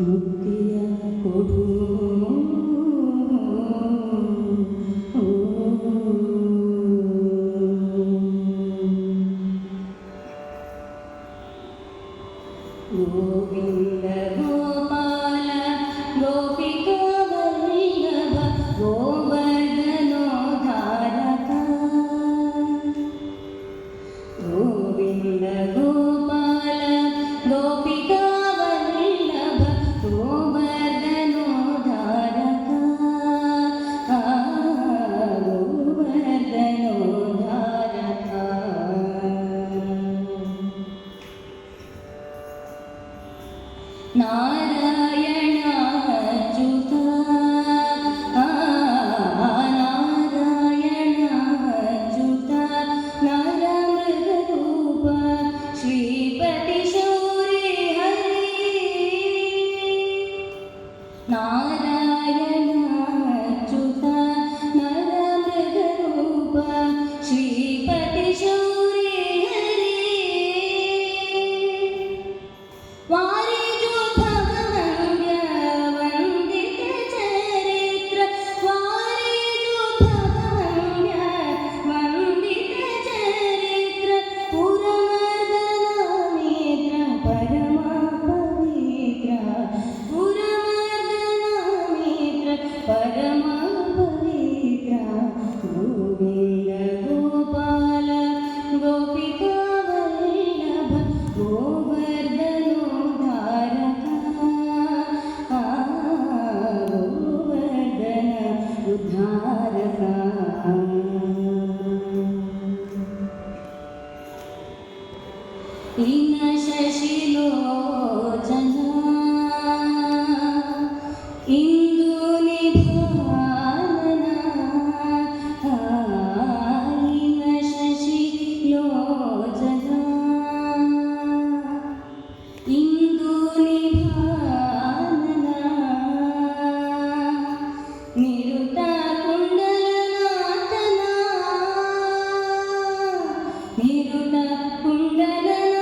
ಮುಕ್ತಿಯ ಕೊಡು ಗೋವಿಂದ ಗೋಪಾಲ ಗೋಪಿಕ നാരായണ കുന്തന